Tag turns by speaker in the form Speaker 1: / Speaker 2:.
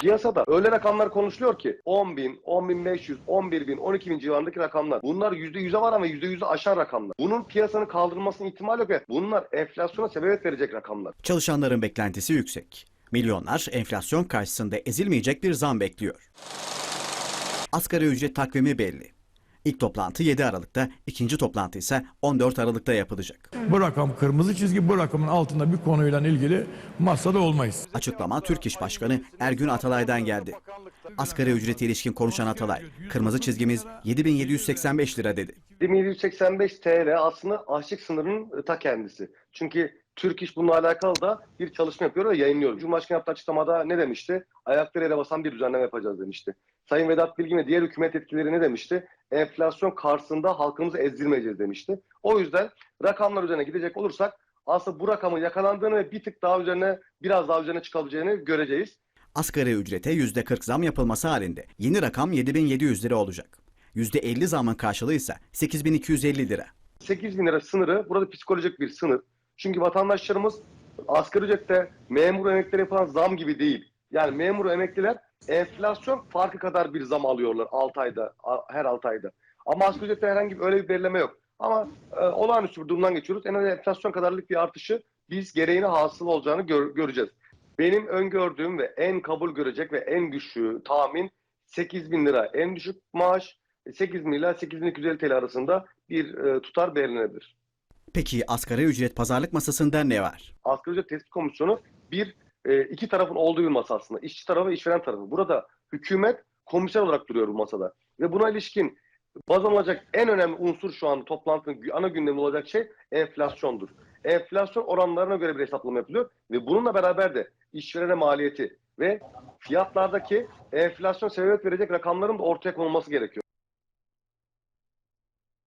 Speaker 1: Piyasada öyle rakamlar konuşuluyor ki 10 bin, 10 bin 500, 11 bin, 12 bin civarındaki rakamlar. Bunlar %100'e var ama %100'ü aşan rakamlar. Bunun piyasanın kaldırılmasına ihtimal yok ve bunlar enflasyona sebebiyet verecek rakamlar.
Speaker 2: Çalışanların beklentisi yüksek. Milyonlar enflasyon karşısında ezilmeyecek bir zam bekliyor. Asgari ücret takvimi belli. İlk toplantı 7 Aralık'ta, ikinci toplantı ise 14 Aralık'ta yapılacak.
Speaker 3: Bu rakam kırmızı çizgi, bu rakamın altında bir konuyla ilgili masada olmayız.
Speaker 2: Açıklama Türk İş Başkanı Ergün Atalay'dan geldi. Asgari ücrete ilişkin konuşan Atalay, kırmızı çizgimiz 7785 lira dedi.
Speaker 1: 1785 TL aslında açlık sınırının ta kendisi. Çünkü Türk İş bununla alakalı da bir çalışma yapıyor ve yayınlıyor. Cumhurbaşkanı yaptığı açıklamada ne demişti? Ayakları yere basan bir düzenleme yapacağız demişti. Sayın Vedat Bilgin ve diğer hükümet etkileri ne demişti? Enflasyon karşısında halkımızı ezdirmeyeceğiz demişti. O yüzden rakamlar üzerine gidecek olursak aslında bu rakamın yakalandığını ve bir tık daha üzerine biraz daha üzerine çıkabileceğini göreceğiz.
Speaker 2: Asgari ücrete %40 zam yapılması halinde yeni rakam 7700 lira olacak. %50 zamın karşılığı ise 8250 lira.
Speaker 1: 8 bin lira sınırı burada psikolojik bir sınır. Çünkü vatandaşlarımız asgari ücrette memur emeklilere yapılan zam gibi değil. Yani memur emekliler enflasyon farkı kadar bir zam alıyorlar 6 ayda, her 6 ayda. Ama asgari ücrette herhangi bir öyle bir belirleme yok. Ama e, olağanüstü bir durumdan geçiyoruz. En az enflasyon kadarlık bir artışı biz gereğine hasıl olacağını gör- göreceğiz. Benim öngördüğüm ve en kabul görecek ve en güçlü tahmin 8 bin lira en düşük maaş, 8 bin ila 8250 TL arasında bir e, tutar belirlenebilir.
Speaker 2: Peki asgari ücret pazarlık masasında ne var?
Speaker 1: asgari ücret tespit komisyonu bir e, iki tarafın olduğu bir masa aslında. İşçi tarafı ve işveren tarafı. Burada hükümet komiser olarak duruyor bu masada. Ve buna ilişkin baz alınacak en önemli unsur şu an toplantının ana gündeminde olacak şey enflasyondur. Enflasyon oranlarına göre bir hesaplama yapılıyor ve bununla beraber de işverene maliyeti ve fiyatlardaki enflasyon sebebiyet verecek rakamların da ortaya konulması gerekiyor.